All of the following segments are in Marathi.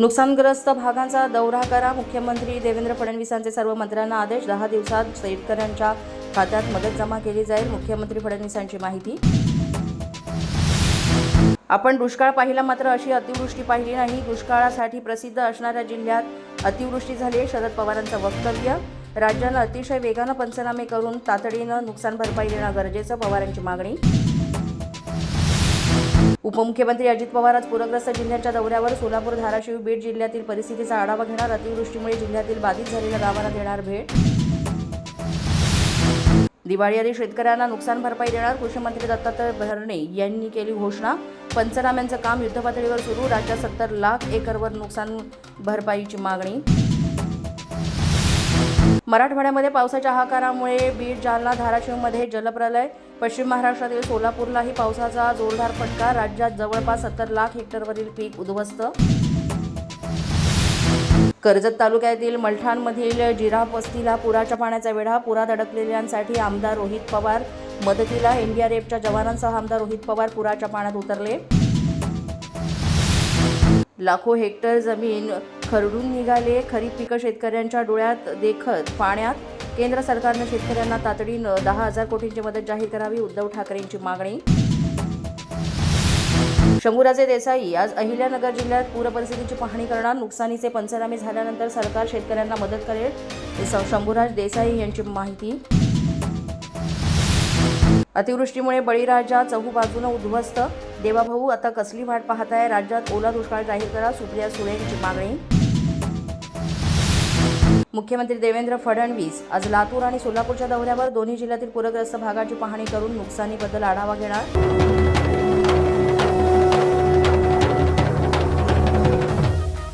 नुकसानग्रस्त भागांचा दौरा करा. मुख्यमंत्री देवेंद्र फडणवीसांचे सर्व मंत्र्यांना आदेश. दहा दिवसात शेतकऱ्यांच्या खात्यात मदत जमा केली जाईल. मुख्यमंत्री फडणवीसांची माहिती. आपण दुष्काळ पाहिला मात्र अशी अतिवृष्टी पाहिली नाही. दुष्काळासाठी प्रसिद्ध असणाऱ्या जिल्ह्यात अतिवृष्टी झाली आहे. शरद पवारांचं वक्तव्य. राज्यानं अतिशय वेगानं पंचनामे करून तातडीनं नुकसान भरपाई देणं गरजेचं. पवारांची मागणी. उपमुख्यमंत्री अजित पवार आज पूरग्रस्त जिल्ह्याच्या दौऱ्यावर सोलापूर धाराशिव बीड जिल्ह्यातील परिस्थितीचा आढावा घेणार. अतिवृष्टीमुळे जिल्ह्यातील बाधित झालेल्या गावांना देणार भेट. दिवाळी आधी शेतकऱ्यांना नुकसान भरपाई देणार. कृषी मंत्री दत्तात्रय भरणे यांनी केली घोषणा. पंचनाम्यांचं काम युद्धपातळीवर सुरू. राज्यात सत्तर लाख एकरवर नुकसान भरपाईची मागणी. मराठवाड्यामध्ये पावसाच्या हाकारामुळे बीड जालना धाराशिवमध्ये जलप्रलय. पश्चिम महाराष्ट्रातील सोलापूरलाही पावसाचा जोरदार फटका. राज्यात जवळपास सत्तर लाख हेक्टरवरील पीक उद्ध्वस्त कर्जत तालुक्यातील मलठाणमधील जिराफ वस्तीला पुराच्या पाण्याचा वेढा. पुरात अडकलेल्यांसाठी आमदार रोहित पवार. मदतीला एनडीआरएफच्या जवानांसह आमदार रोहित पवार पुराच्या पाण्यात उतरले. लाखो हेक्टर जमीन खरडून निघाले. खरीप पिकं शेतकऱ्यांच्या डोळ्यात देखत पाण्यात. केंद्र सरकारनं शेतकऱ्यांना तातडीनं दहा हजार कोटींची मदत जाहीर करावी उद्धव ठाकरेंची मागणी. शंभूराजे देसाई आज अहिल्यानगर जिल्ह्यात पूरपरिस्थितीची पाहणी करणार. नुकसानीचे पंचनामे झाल्यानंतर सरकार शेतकऱ्यांना मदत करेल. हे शंभूराज देसाई यांची माहिती. अतिवृष्टीमुळे बळीराजा चहूबाजूनं उद्ध्वस्त. देवाभाऊ आता कसली वाट पाहताय? राज्यात ओला दुष्काळ जाहीर करा सुप्रिया सुळे मागणी. मुख्यमंत्री देवेंद्र फडणवीस आज लातूर आणि सोलापूरच्या दौऱ्यावर दोन्ही जिल्ह्यातील पूरग्रस्त भागाची पाहणी करून नुकसानीबद्दल आढावा घेणार.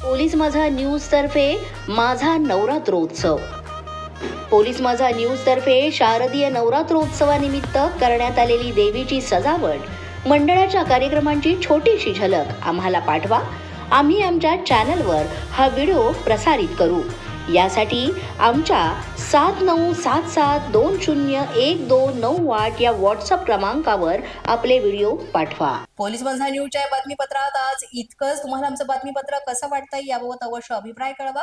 पोलीस माझा न्यूज तर्फे माझा नवरात्रोत्सव. पोलीस माझा न्यूज तर्फे शारदीय नवरात्रोत्सवानिमित्त करण्यात आलेली देवीची सजावट. मंडळाच्या कार्यक्रमांची छोटीशी झलक आम्हाला पाठवा. आम्ही आमच्या चॅनलवर हा व्हिडिओ प्रसारित करू. यासाठी आमच्या सात नऊ सात सात दोन शून्य एक दोन नऊ आठ या व्हॉट्सअप क्रमांकावर आपले व्हिडिओ पाठवा. पोलीस बंधा न्यूजच्या बातमीपत्रात आज इतकंच. तुम्हाला आमचं बातमीपत्र कसं वाटतंय याबाबत अवश्य अभिप्राय कळवा.